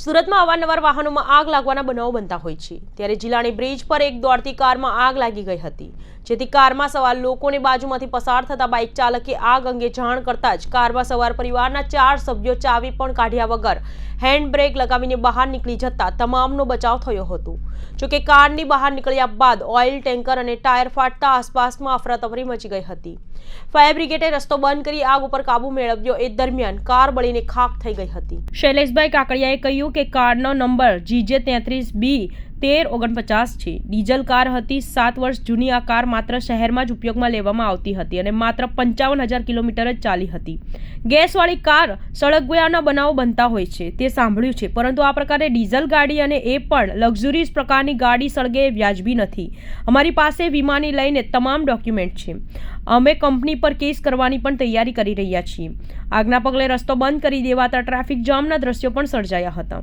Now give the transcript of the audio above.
સુરતમાં અવારનવાર વાહનોમાં આગ લાગવાના બનાવો બનતા હોય છે. ત્યારે જિલ્લાની બ્રિજ પર એક દોડતી કારમાં આગ લાગી ગઈ હતી. જેથી કારમાં સવાર લોકોને બાજુમાંથી પસાર થતા બાઇક ચાલકે આગ અંગે જાણ કરતા જ કારમાં સવાર પરિવારના ચાર સભ્યો ચાવી પણ કાઢ્યા વગર હેન્ડ બ્રેક લગાવીને બહાર નીકળી જતા તમામનો બચાવ થયો હતો. જોકે કારની બહાર નીકળ્યા બાદ ઓઇલ ટેન્કર અને ટાયર ફાટતા આસપાસમાં અફરાતફરી મચી ગઈ હતી. ફાયર બ્રિગેડે રસ્તો બંધ કરી આગ ઉપર કાબુ મેળવ્યો. એ દરમિયાન કાર બળીને ખાખ થઈ ગઈ હતી. શૈલેષભાઈ કાકડિયાએ કહ્યું કે કારનો નંબર જીજે તેત્રીસ બી તેર ઓગણપચાસ છે. ડીઝલ કાર હતી, સાત વર્ષ જૂની આ કાર માત્ર શહેરમાં જ ઉપયોગમાં લેવામાં આવતી હતી અને માત્ર પંચાવન હજાર કિલોમીટર જ ચાલી હતી. ગેસવાળી કાર સળગવાના બનાવો બનતા હોય છે, તે સાંભળ્યું છે, પરંતુ આ પ્રકારે ડીઝલ ગાડી અને એ પણ લક્ઝુરીઝ પ્રકારની ગાડી સળગે વ્યાજબી નથી. અમારી પાસે વીમાની લઈને તમામ ડોક્યુમેન્ટ છે. અમે કંપની પર કેસ કરવાની પણ તૈયારી કરી રહ્યા છીએ. આગના પગલે રસ્તો બંધ કરી દેવાતા ટ્રાફિક જામના દ્રશ્યો પણ સર્જાયા હતા.